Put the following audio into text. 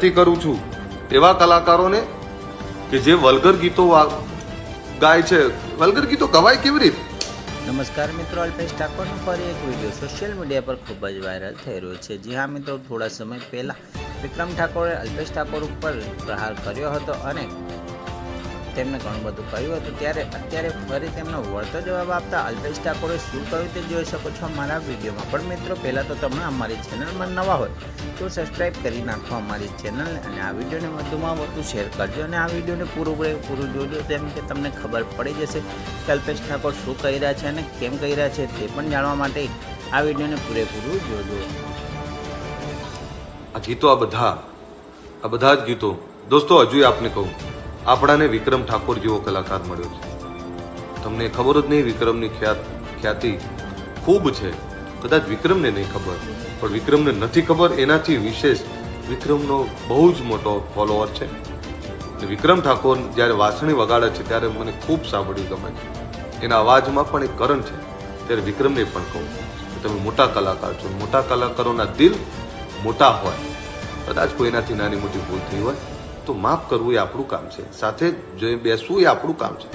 વિનંતી કરું છું એવા કલાકારોને કે જે વલ્ગર ગીતો ગાય છે. વલ્ગર ગીતો ગવાય કેવી રીતે? નમસ્કાર મિત્રો, અલ્પેશ ઠાકોરનો ફરી એક વીડિયો સોશિયલ મીડિયા પર ખૂબ જ વાયરલ થઈ રહ્યો છે. જી હા મિત્રો, થોડા સમય પહેલાં વિક્રમ ઠાકોરે અલ્પેશ ઠાકોર ઉપર પ્રહાર કર્યો હતો અને તેમને ઘણું બધું કહ્યું હતું. ત્યારે અત્યારે ફરી તેમનો વળતો જવાબ આપતા અલ્પેશ ઠાકોરે શું કહ્યું તે જોઈ શકો છો અમારા વિડીયોમાં પણ મિત્રો, પહેલાં તો તમે અમારી ચેનલમાં નવા હોય તો સબસ્ક્રાઈબ કરી નાખો અમારી ચેનલ અને આ વિડીયોને વધુમાં વધુ શેર કરજો અને આ વિડીયોને પૂરું પૂરું જોજો તેમ કે તમને ખબર પડી જશે કે અલ્પેશ ઠાકોર શું કહી રહ્યા છે અને કેમ કહી રહ્યા છે તે પણ જાણવા માટે આ વિડીયોને પૂરેપૂરું જોજો. આ ગીતો આ બધા આ બધા જ ગીતો. દોસ્તો હજુ આપને કહું. આપણાને વિક્રમ ઠાકોર જેવો કલાકાર મળ્યો છે. તમને ખબર જ નહીં વિક્રમની ખ્યાત ખ્યાતિ ખૂબ છે. કદાચ વિક્રમને નહીં ખબર, પણ વિક્રમને નથી ખબર એનાથી વિશેષ વિક્રમનો બહુ જ મોટો ફોલોઅર છે. વિક્રમ ઠાકોર જ્યારે વાસણી વગાડે છે ત્યારે મને ખૂબ સાંભળ્યું ગમે છે. એના અવાજમાં પણ એક કરણ છે, ત્યારે વિક્રમને પણ કહું કે તમે મોટા કલાકાર છો. મોટા કલાકારોના દિલ મોટા હોય. કદાચ કોઈ એનાથી નાની મોટી ભૂલ થઈ હોય, તો માફ કરવું એ આપણું કામ છે. સાથે જે બેસવું એ આપણું કામ છે.